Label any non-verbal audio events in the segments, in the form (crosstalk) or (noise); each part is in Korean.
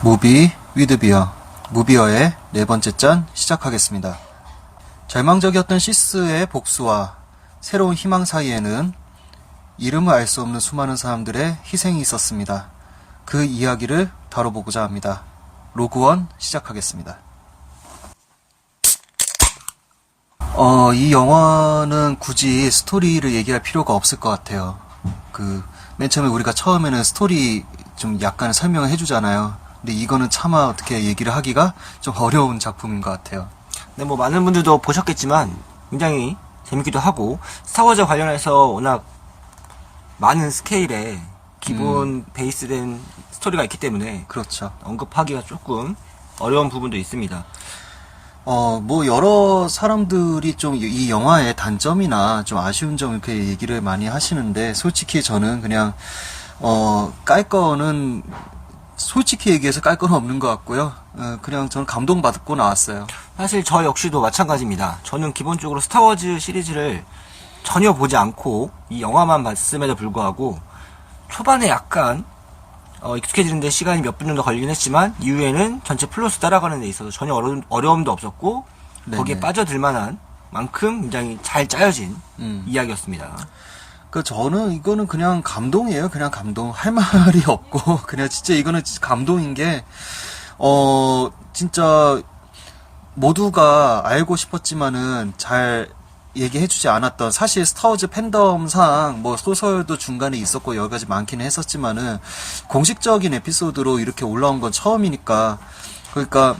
무비 위드비어 무비어의 네 번째 짠 시작하겠습니다. 절망적이었던 시스의 복수와 새로운 희망 사이에는 이름을 알 수 없는 수많은 사람들의 희생이 있었습니다. 그 이야기를 다뤄보고자 합니다. 로그원 시작하겠습니다. 어, 이 영화는 굳이 스토리를 얘기할 필요가 없을 것 같아요. 그, 맨 처음에 우리가 처음에는 스토리 좀 약간 설명을 해주잖아요. 근데 이거는 차마 어떻게 얘기를 하기가 좀 어려운 작품인 것 같아요. 네, 뭐 많은 분들도 보셨겠지만 굉장히 재밌기도 하고 스타워즈 관련해서 워낙 많은 스케일의 기본 베이스된 스토리가 있기 때문에 그렇죠. 언급하기가 조금 어려운 부분도 있습니다. 어, 뭐, 여러 사람들이 좀 이 영화의 단점이나 좀 아쉬운 점 이렇게 얘기를 많이 하시는데, 솔직히 저는 그냥, 어, 깔 거는, 솔직히 얘기해서 깔 거는 없는 것 같고요. 어, 그냥 저는 감동받고 나왔어요. 사실 저 역시도 마찬가지입니다. 저는 기본적으로 스타워즈 시리즈를 전혀 보지 않고 이 영화만 봤음에도 불구하고 초반에 약간 어, 익숙해지는데 시간이 몇 분 정도 걸리긴 했지만 이후에는 전체 플러스 따라가는 데 있어서 전혀 어려움, 어려움도 없었고 거기에 네네. 빠져들 만한 만큼 굉장히 잘 짜여진 음. 이야기였습니다. 그 저는 이거는 그냥 감동이에요. 그냥 감동. 할 말이 (laughs) 없고 그냥 진짜 이거는 감동인 게 어, 진짜 모두가 알고 싶었지만은 잘 얘기해주지 않았던 사실 스타워즈 팬덤상 뭐 소설도 중간에 있었고 여러 가지 많기는 했었지만은 공식적인 에피소드로 이렇게 올라온 건 처음이니까 그러니까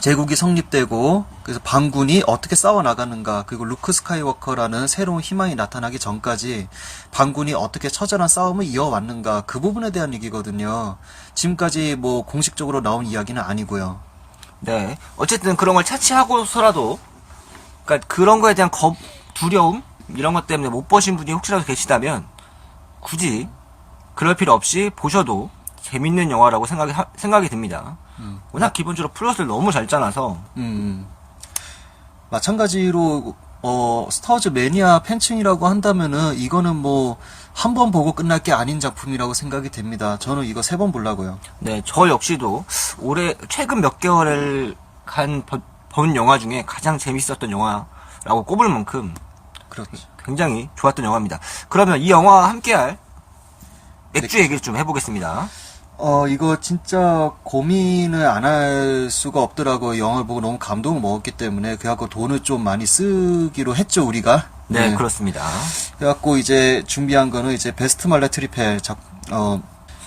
제국이 성립되고 그래서 반군이 어떻게 싸워 나가는가 그리고 루크 스카이워커라는 새로운 희망이 나타나기 전까지 반군이 어떻게 처절한 싸움을 이어왔는가 그 부분에 대한 얘기거든요. 지금까지 뭐 공식적으로 나온 이야기는 아니고요. 네. 어쨌든 그런 걸 차치하고서라도, 그러니까 그런 거에 대한 겁, 두려움 이런 것 때문에 못 보신 분이 혹시라도 계시다면 굳이 그럴 필요 없이 보셔도 재밌는 영화라고 생각이 하- 생각이 듭니다. 워낙 기본적으로 플롯을 너무 잘 짜놔서 음. 마찬가지로 어 스타워즈 매니아 팬층이라고 한다면은 이거는 뭐 한 번 보고 끝날 게 아닌 작품이라고 생각이 됩니다. 저는 이거 세 번 보려고요. 네, 저 역시도 올해 최근 몇 개월을 간 본 영화 중에 가장 재밌었던 영화라고 꼽을 만큼 그렇죠. 굉장히 좋았던 영화입니다. 그러면 이 영화와 함께할 맥주 얘기를 좀 해보겠습니다. 어, 이거 진짜 고민을 안 할 수가 없더라고요. 영화를 보고 너무 감동을 먹었기 때문에. 그래갖고 돈을 좀 많이 쓰기로 했죠, 우리가. 네, 그렇습니다. 그래갖고 이제 준비한 거는 이제 베스트 말레 트리펠 작, 어,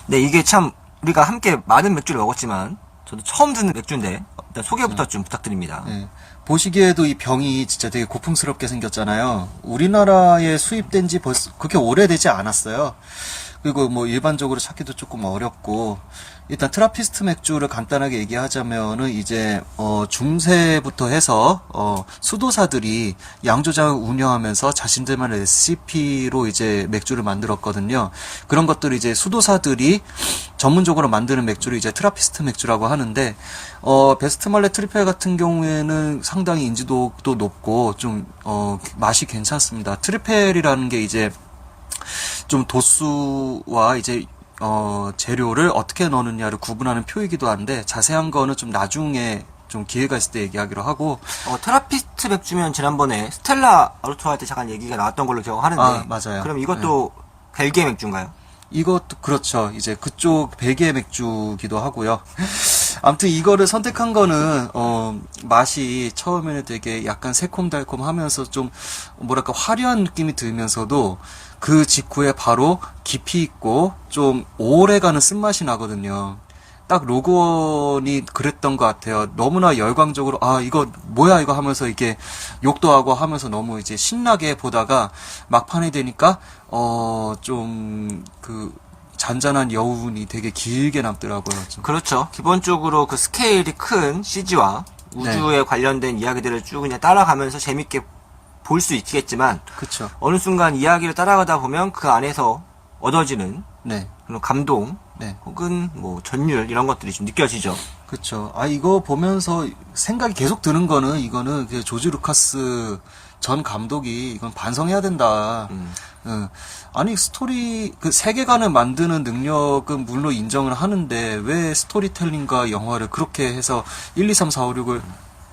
네, 이게 참 우리가 함께 많은 맥주를 먹었지만 저도 처음 듣는 맥주인데 일단 소개부터 좀 부탁드립니다. 예. 보시기에도 이 병이 진짜 되게 고풍스럽게 생겼잖아요. 우리나라에 수입된 지 벌써 그렇게 오래되지 않았어요. 그리고 뭐 일반적으로 찾기도 조금 어렵고 일단 트라피스트 맥주를 간단하게 얘기하자면은 이제 어 중세부터 해서 어 수도사들이 양조장을 운영하면서 자신들만의 레시피로 이제 맥주를 만들었거든요. 그런 것들을 이제 수도사들이 전문적으로 만드는 맥주를 이제 트라피스트 맥주라고 하는데 어 베스트 말레 트리펠 같은 경우에는 상당히 인지도도 높고 좀어 맛이 괜찮습니다. 트리펠이라는 게 이제 좀 도수와 이제 어 재료를 어떻게 넣느냐를 구분하는 표이기도 한데 자세한 거는 좀 나중에 좀 기회가 있을 때 얘기하기로 하고 어, 트라피스트 맥주면 지난번에 스텔라 아르토 할 때 잠깐 얘기가 나왔던 걸로 기억하는데 아, 맞아요. 그럼 이것도 벨기에 맥주인가요? 이것도 그렇죠. 이제 그쪽 벨기에 맥주기도 하고요. (laughs) 아무튼 이거를 선택한 거는 어 맛이 처음에는 되게 약간 새콤달콤하면서 좀 뭐랄까 화려한 느낌이 들면서도 그 직후에 바로 깊이 있고 좀 오래가는 쓴맛이 나거든요. 딱 로그원이 그랬던 것 같아요. 너무나 열광적으로 아 이거 뭐야 이거 하면서 이게 욕도 하고 하면서 너무 이제 신나게 보다가 막판에 되니까 어 좀 그 잔잔한 여운이 되게 길게 남더라고요. 좀. 그렇죠. 기본적으로 그 스케일이 큰 CG와 우주에 네. 관련된 이야기들을 쭉 그냥 따라가면서 재밌게 볼 수 있겠지만 그쵸. 어느 순간 이야기를 따라가다 보면 그 안에서 얻어지는 네. 그런 감동 네. 혹은 뭐 전율 이런 것들이 좀 느껴지죠. 그쵸. 아, 이거 보면서 생각이 계속 드는 거는 이거는 그 조지 루카스 전 감독이 이건 반성해야 된다. 음. 응. 아니 스토리 그 세계관을 만드는 능력은 물론 인정을 하는데 왜 스토리텔링과 영화를 그렇게 해서 1, 2, 3, 4, 5, 6을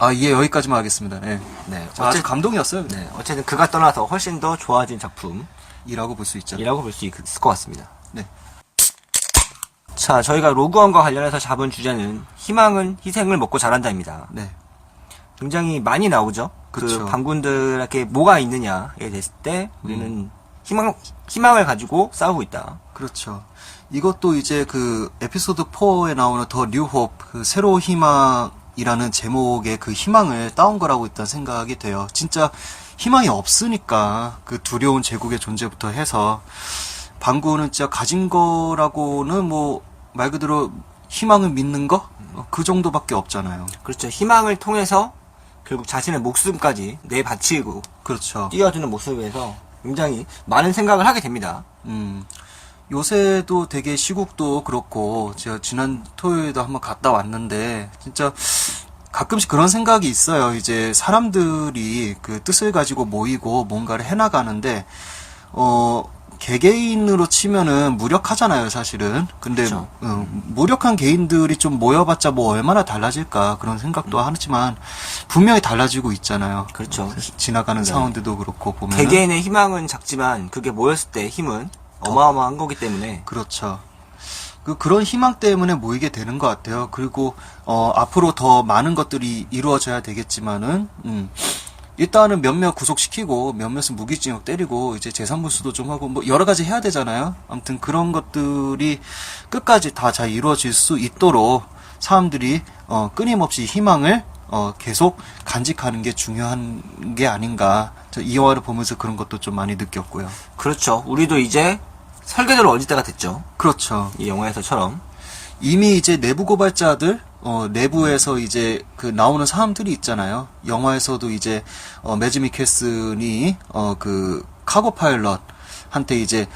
아 예 여기까지만 하겠습니다. 네. 네. 아주 어쨌든, 감동이었어요. 네. 어쨌든 그가 떠나서 훨씬 더 좋아진 작품이라고 이라고 볼 수 있죠. 볼 수 있을 것 같습니다. 네. 자, 저희가 로그원과 관련해서 잡은 주제는 희망은 희생을 먹고 자란다입니다. 네. 굉장히 많이 나오죠. 그 그쵸. 반군들에게 뭐가 있느냐에 됐을 때 우리는 희망 희망을 가지고 싸우고 있다. 그렇죠. 이것도 이제 그 에피소드 4에 나오는 더 뉴홉 그 새로 희망 이라는 제목의 그 희망을 따온 거라고 일단 생각이 돼요. 진짜 희망이 없으니까 그 두려운 제국의 존재부터 해서 반구는 진짜 가진 거라고는 뭐 말 그대로 희망을 믿는 거? 어, 그 정도밖에 없잖아요. 그렇죠. 희망을 통해서 결국 자신의 목숨까지 내바치고 그렇죠. 뛰어드는 모습에서 굉장히 많은 생각을 하게 됩니다. 음, 요새도 되게 시국도 그렇고, 제가 지난 토요일에도 한번 갔다 왔는데, 진짜 가끔씩 그런 생각이 있어요. 이제 사람들이 그 뜻을 가지고 모이고 뭔가를 해나가는데, 어, 개개인으로 치면은 무력하잖아요, 사실은. 근데. 어, 무력한 개인들이 좀 모여봤자 뭐 얼마나 달라질까, 그런 생각도 하지만, 분명히 달라지고 있잖아요. 그렇죠. 지나가는 네. 사운드도 그렇고, 보면. 개개인의 희망은 작지만 그게 모였을 때 힘은 어마어마한 거기 때문에 그렇죠. 그 그런 희망 때문에 모이게 되는 것 같아요. 그리고 어, 앞으로 더 많은 것들이 이루어져야 되겠지만은 음, 일단은 몇몇 구속시키고 몇몇은 무기징역 때리고 이제 재산분수도 좀 하고 뭐 여러 가지 해야 되잖아요. 아무튼 그런 것들이 끝까지 다 잘 이루어질 수 있도록 사람들이 어, 끊임없이 희망을 어, 계속 간직하는 게 중요한 게 아닌가. 저이 영화를 보면서 그런 것도 좀 많이 느꼈고요. 그렇죠. 우리도 이제 얹을 때가 됐죠. 그렇죠. 이 영화에서처럼 이미 이제 내부 고발자들 어, 내부에서 이제 그 나오는 사람들이 있잖아요. 영화에서도 이제 어, 매즈 미켈슨이 어, 그 카고 파일럿한테 이제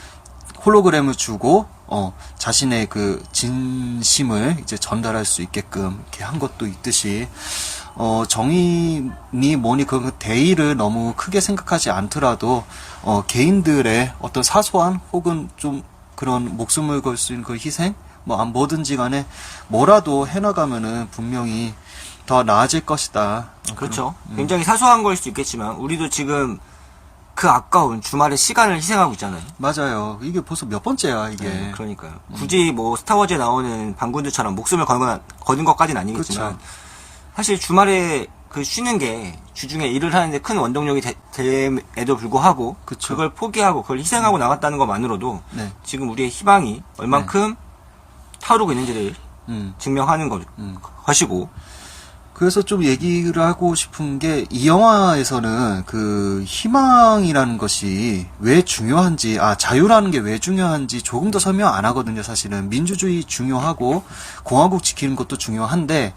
홀로그램을 주고 어, 자신의 그 진심을 이제 전달할 수 있게끔 이렇게 한 것도 있듯이 어, 정의니 뭐니 그 대의를 너무 크게 생각하지 않더라도 어, 개인들의 어떤 사소한 혹은 좀 그런 목숨을 걸 수 있는 그 희생 뭐 아, 뭐든지 간에 뭐라도 해나가면은 분명히 더 나아질 것이다. 어, 그렇죠. 음. 굉장히 사소한 거일 수 있겠지만 우리도 지금 그 아까운 주말의 시간을 희생하고 있잖아요. 맞아요. 이게 벌써 몇 번째야 이게. 네, 그러니까요. 굳이 뭐 스타워즈에 나오는 반군들처럼 목숨을 거는, 건- 거는 것까지는 아니겠지만 그쵸. 사실 주말에 그 쉬는 게 주중에 일을 하는데 큰 원동력이 되- 됨에도 불구하고 그쵸. 그걸 포기하고 그걸 희생하고 나갔다는 것만으로도 네. 지금 우리의 희망이 얼만큼 타오르고 있는지를 음. 증명하는 것, 음. 것이고 그래서 좀 얘기를 하고 싶은 게 이 영화에서는 그 희망이라는 것이 왜 중요한지 아 자유라는 게 왜 중요한지 조금 더 설명 안 하거든요 사실은. 민주주의 중요하고 공화국 지키는 것도 중요한데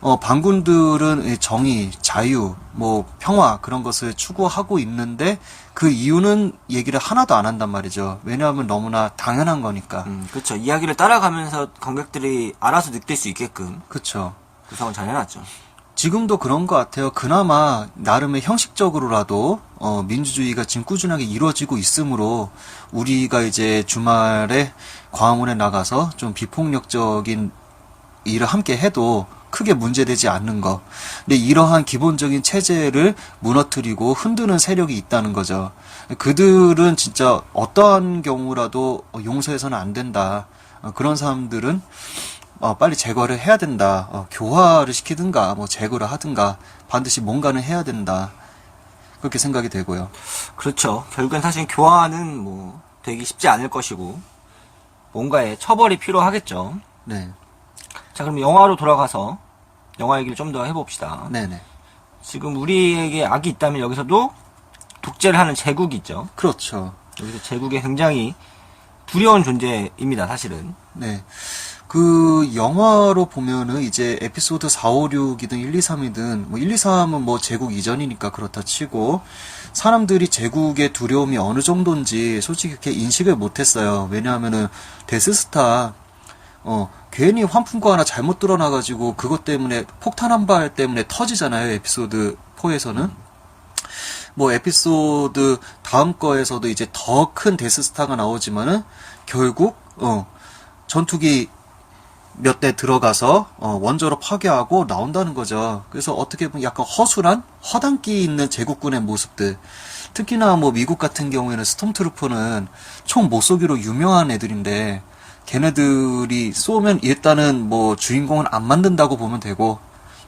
어 반군들은 이 정의 자유 뭐 평화 그런 것을 추구하고 있는데 그 이유는 얘기를 하나도 안 한단 말이죠. 왜냐하면 너무나 당연한 거니까. 음, 그렇죠. 이야기를 따라가면서 관객들이 알아서 느낄 수 있게끔. 그렇죠 구성을 잘 해놨죠. 지금도 그런 것 같아요. 그나마 나름의 형식적으로라도 어, 민주주의가 지금 꾸준하게 이루어지고 있으므로 우리가 이제 주말에 광화문에 나가서 좀 비폭력적인 일을 함께 해도 크게 문제되지 않는 거. 근데 이러한 기본적인 체제를 무너뜨리고 흔드는 세력이 있다는 거죠. 그들은 진짜 어떠한 경우라도 용서해서는 안 된다. 어, 그런 사람들은 어, 빨리 제거를 해야 된다. 어, 교화를 시키든가, 뭐 제거를 하든가, 반드시 뭔가는 해야 된다. 그렇게 생각이 되고요. 그렇죠. 결국엔 사실 교환은 뭐 되기 쉽지 않을 것이고 뭔가의 처벌이 필요하겠죠. 네. 자 그럼 영화로 돌아가서 영화 얘기를 좀 더 해봅시다. 네네. 지금 우리에게 악이 있다면 여기서도 독재를 하는 제국이 있죠. 그렇죠. 여기서 제국이 굉장히 두려운 존재입니다. 사실은. 네. 그 영화로 보면은 이제 에피소드 4, 5, 6이든 1, 2, 3이든 뭐 1, 2, 3은 뭐 제국 이전이니까 그렇다 치고 사람들이 제국의 두려움이 어느 정도인지 솔직히 그렇게 인식을 못했어요. 왜냐하면은 데스스타 어 괜히 환풍구 하나 잘못 드러나가지고 그것 때문에 폭탄 한 발 때문에 터지잖아요. 에피소드 4에서는. 뭐 에피소드 다음 거에서도 이제 더 큰 데스스타가 나오지만은 결국 어 전투기 몇 대 들어가서 어, 원저로 파괴하고 나온다는 거죠. 그래서 어떻게 보면 약간 허술한 허당기 있는 제국군의 모습들. 특히나 뭐 미국 같은 경우에는 스톰트루퍼는 총 못 쏘기로 유명한 애들인데 걔네들이 쏘면 일단은 뭐 주인공은 안 만든다고 보면 되고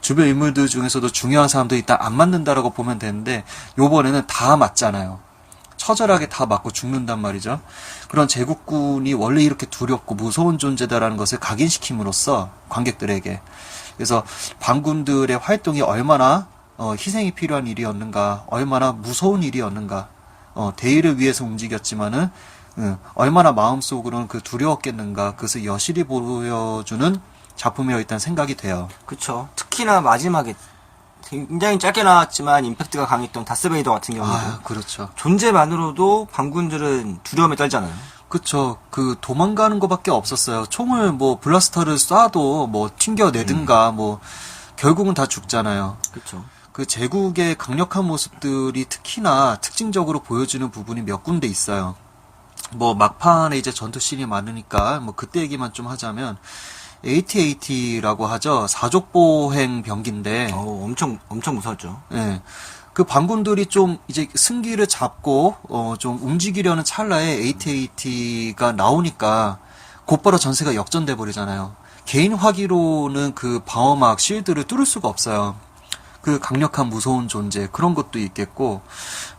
주변 인물들 중에서도 중요한 사람도 일단 안 맞는다라고 보면 되는데 요번에는 다 맞잖아요. 처절하게 다 맞고 죽는단 말이죠. 그런 제국군이 원래 이렇게 두렵고 무서운 존재다라는 것을 각인시킴으로써 관객들에게 그래서 반군들의 활동이 얼마나 어, 희생이 필요한 일이었는가, 얼마나 무서운 일이었는가, 어, 대의를 위해서 움직였지만은 음, 얼마나 마음속으로는 그 두려웠겠는가, 그것을 여실히 보여주는 작품이라고 일단 생각이 돼요. 그쵸. 특히나 마지막에 굉장히 짧게 나왔지만 임팩트가 강했던 다스베이더 같은 경우도 아, 그렇죠. 존재만으로도 반군들은 두려움에 떨잖아요. 그쵸. 그 도망가는 것밖에 없었어요. 총을 뭐 블라스터를 쏴도 뭐 튕겨내든가 뭐 결국은 다 죽잖아요. 그쵸. 그 제국의 강력한 모습들이 특히나 특징적으로 보여주는 부분이 몇 군데 있어요. 뭐 막판에 이제 전투 씬이 많으니까 뭐 그때 얘기만 좀 하자면 AT-AT라고 하죠. 사족보행 병기인데 어, 엄청, 엄청 무서웠죠. 예. 그 반군들이 좀 이제 승기를 잡고 어 좀 움직이려는 찰나에 AT-AT가 나오니까 곧바로 전세가 역전돼 버리잖아요. 개인 화기로는 그 방어막 실드를 뚫을 수가 없어요. 그 강력한 무서운 존재 그런 것도 있겠고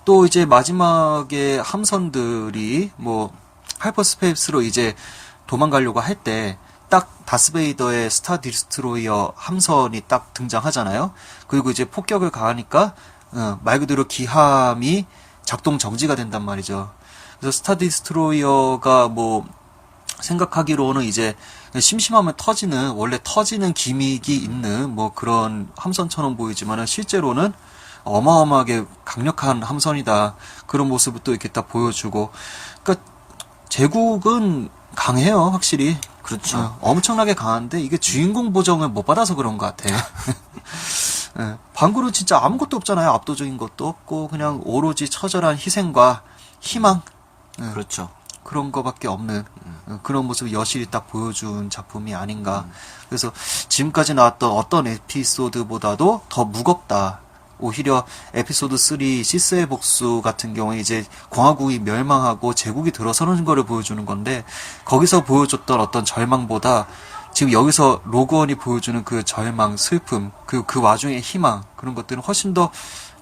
또 이제 마지막에 함선들이 뭐 하이퍼스페이스로 이제 도망가려고 할 때 딱 다스베이더의 스타 디스트로이어 함선이 딱 등장하잖아요. 그리고 이제 폭격을 가하니까 어, 말 그대로 기함이 작동 정지가 된단 말이죠. 그래서 스타 디스트로이어가 뭐 생각하기로는 이제 심심하면 터지는 원래 터지는 기믹이 있는 뭐 그런 함선처럼 보이지만은 실제로는 어마어마하게 강력한 함선이다 그런 모습을 또 이렇게 딱 보여주고 그러니까 제국은 강해요 확실히 그렇죠. 어, 엄청나게 강한데 이게 주인공 보정을 못 받아서 그런 것 같아요. (laughs) 예, 방구는 진짜 아무것도 없잖아요. 압도적인 것도 없고 그냥 오로지 처절한 희생과 희망 예, 그렇죠. 그런 거밖에 없는 어, 그런 모습을 여실히 딱 보여준 작품이 아닌가. 그래서 지금까지 나왔던 어떤 에피소드보다도 더 무겁다. 오히려 에피소드 3 시스의 복수 같은 경우에 이제 공화국이 멸망하고 제국이 들어서는 거를 보여주는 건데 거기서 보여줬던 어떤 절망보다 지금 여기서 로그원이 보여주는 그 절망, 슬픔, 그, 그 와중의 희망, 그런 것들은 훨씬 더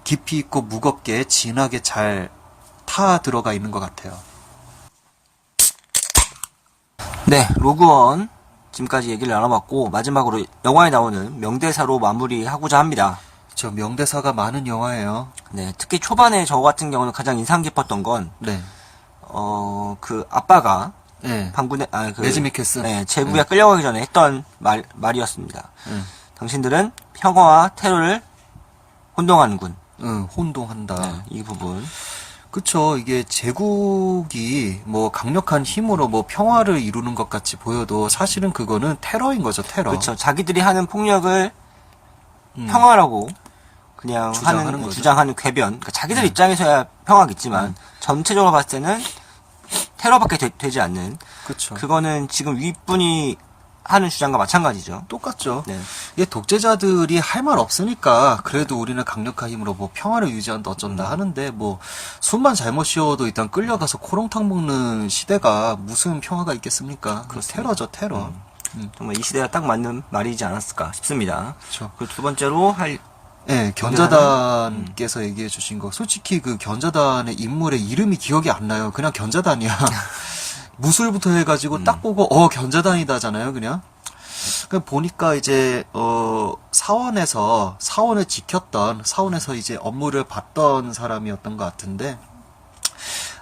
깊이 있고 무겁게 진하게 잘 타 들어가 있는 것 같아요. 네, 로그원. 지금까지 얘기를 나눠봤고, 마지막으로 영화에 나오는 명대사로 마무리하고자 합니다. 저 명대사가 많은 영화예요. 네, 특히 초반에 저 같은 경우는 가장 인상 깊었던 건, 네. 어, 그 아빠가 네. 방군에, 아, 그. 레즈 미켈슨. 네, 제국에 끌려가기 전에 했던 말, 말이었습니다. 응. 당신들은 평화와 테러를 혼동하는군. 응, 혼동한다. 네, 이 부분. 그쵸. 이게 제국이 뭐 강력한 힘으로 뭐 평화를 이루는 것 같이 보여도 사실은 그거는 테러인 거죠, 테러. 그렇죠. 자기들이 하는 폭력을 음. 평화라고 그냥 하는 거죠. 주장하는 궤변. 그러니까 자기들 입장에서야 평화겠지만 전체적으로 봤을 때는 테러밖에 되, 지 않는 그쵸. 그거는 지금 윗분이 하는 주장과 마찬가지죠. 똑같죠. 네. 이게 독재자들이 할 말 없으니까 그래도 우리는 강력한 힘으로 뭐 평화를 유지한다 어쩐다 하는데 뭐 숨만 잘못 쉬어도 일단 끌려가서 코롱탕 먹는 시대가 무슨 평화가 있겠습니까? 그 테러죠, 테러. 음. 정말 이 시대가 딱 맞는 말이지 않았을까 싶습니다. 그렇죠. 그리고 두 번째로 할 네, 견자단께서 얘기해 주신 거. 솔직히 그 견자단의 인물의 이름이 기억이 안 나요. 그냥 견자단이야. (laughs) 무술부터 해가지고 딱 보고, 어, 견자단이다잖아요, 그냥. 그 보니까 이제, 어, 사원에서, 사원을 지켰던, 사원에서 이제 업무를 봤던 사람이었던 것 같은데,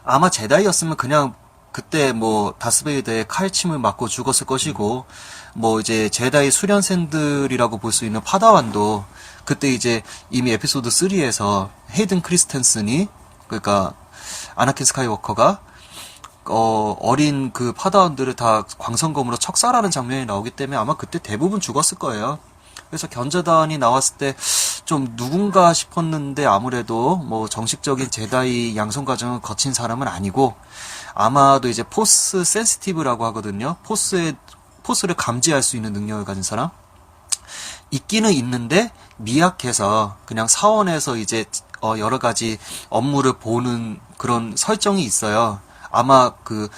아마 제다이였으면 그냥 그때 뭐 다스베이더의 칼침을 맞고 죽었을 것이고 뭐 이제 제다이 수련생들이라고 볼 수 있는 파다완도 그때 이제 이미 에피소드 3에서 헤이든 크리스텐슨이 그러니까 아나킨 스카이워커가 어, 어린 그 파다원들을 다 광선검으로 척살하는 장면이 나오기 때문에 아마 그때 대부분 죽었을 거예요. 그래서 견자단이 나왔을 때 좀 누군가 싶었는데 아무래도 뭐 정식적인 제다이 양성 과정을 거친 사람은 아니고 아마도 이제 포스 센시티브라고 하거든요. 포스의 포스를 감지할 수 있는 능력을 가진 사람. 있기는 있는데 미약해서 그냥 사원에서 이제 어 여러 가지 업무를 보는 그런 설정이 있어요. 아마 그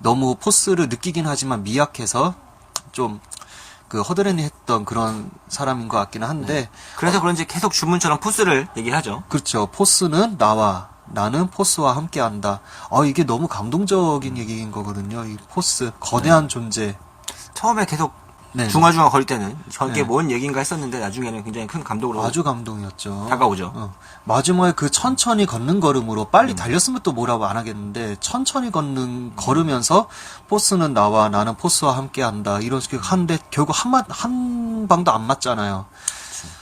너무 포스를 느끼긴 하지만 미약해서 좀 그 허드렛이 했던 그런 사람인 것 같기는 한데 그래서 그런지 계속 주문처럼 포스를 얘기하죠. 그렇죠. 포스는 나와 나는 포스와 함께한다. 아 이게 너무 감동적인 얘기인 거거든요. 이 포스 거대한 존재. 처음에 계속 네. 중화중화 거릴 때는 저게 네. 뭔 얘기인가 했었는데 나중에는 굉장히 큰 감동으로 아주 감동이었죠. 다가오죠. 어. 마지막에 그 천천히 걷는 걸음으로 빨리 달렸으면 또 뭐라고 안 하겠는데 천천히 걷는 걸으면서 포스는 나와 나는 포스와 함께한다 이런 식으로 하는데 결국 한한 한 방도 안 맞잖아요.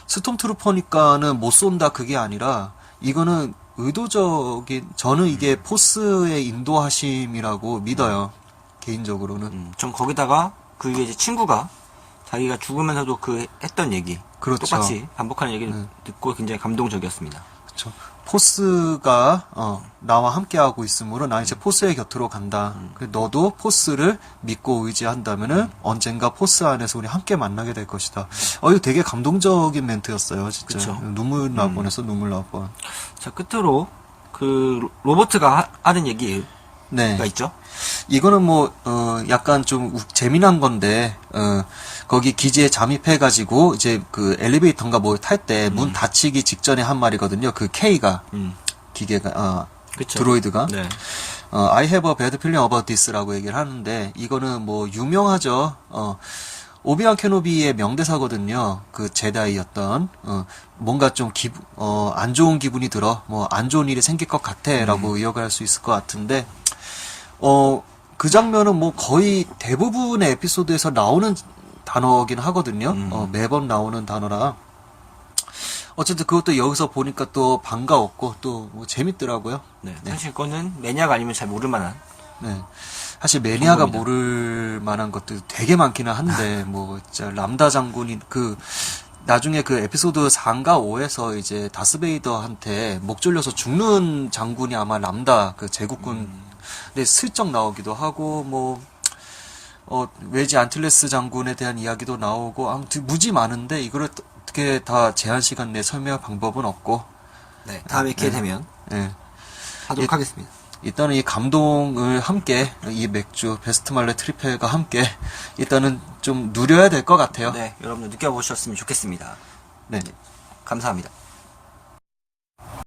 스톰트루퍼니까는 못 쏜다 그게 아니라 이거는 의도적인 저는 이게 포스의 인도하심이라고 믿어요 개인적으로는 음, 전 거기다가 그 위에 이제 친구가 자기가 죽으면서도 그 했던 얘기 그렇죠. 똑같이 반복하는 얘기를 음. 듣고 굉장히 감동적이었습니다. 그렇죠. 포스가 어, 나와 함께하고 있으므로 나 이제 포스의 곁으로 간다. 음. 그 너도 포스를 믿고 의지한다면은 언젠가 포스 안에서 우리 함께 만나게 될 것이다. 어 이거 되게 감동적인 멘트였어요, 진짜. 그쵸. 눈물 날 음. 뻔했어, 눈물 날 뻔. 자 끝으로 그 로- 로버트가 하- 하는 얘기 가 네. 있죠. 이거는 뭐, 어, 약간 좀 우- 재미난 건데, 어, 거기 기지에 잠입해가지고, 이제 그 엘리베이터인가 뭐 탈 때 문 닫히기 직전에 한 말이거든요. 그 K가, 음, 기계가, 어, 그쵸. 드로이드가. 네. 어, I have a bad feeling about this라고 얘기를 하는데, 이거는 뭐, 유명하죠. 어, 오비안 케노비의 명대사거든요. 그 제다이였던, 어, 뭔가 좀 기, 어, 안 좋은 기분이 들어. 뭐, 안 좋은 일이 생길 것 같아. 라고 이어갈 수 있을 것 같은데, 어, 그 장면은 뭐 거의 대부분의 에피소드에서 나오는 단어긴 하거든요. 음. 어, 매번 나오는 단어라. 어쨌든 그것도 여기서 보니까 또 반가웠고 또 뭐 재밌더라고요. 네. 사실 그거는 매니아가 아니면 잘 모를 만한 네. 사실 매니아가 정보입니다. 모를 만한 것들 되게 많기는 한데 (laughs) 뭐 진짜 람다 장군이 그 나중에 그 에피소드 4인가 5에서 이제 다스베이더한테 목 졸려서 죽는 장군이 아마 람다 그 제국군 에 슬쩍 나오기도 하고 뭐 어, 외지 안틀레스 장군에 대한 이야기도 나오고 아무튼 무지 많은데 이거를 어떻게 다 제한 시간 내 설명할 방법은 없고 네. 다음에 기회 네. 되면 예. 하도록 예. 하겠습니다. 일단은 이 감동을 함께 이 맥주 베스트말레 트리페가 함께 일단은 좀 누려야 될 것 같아요. 네. 여러분들 느껴보셨으면 좋겠습니다. 네. 감사합니다.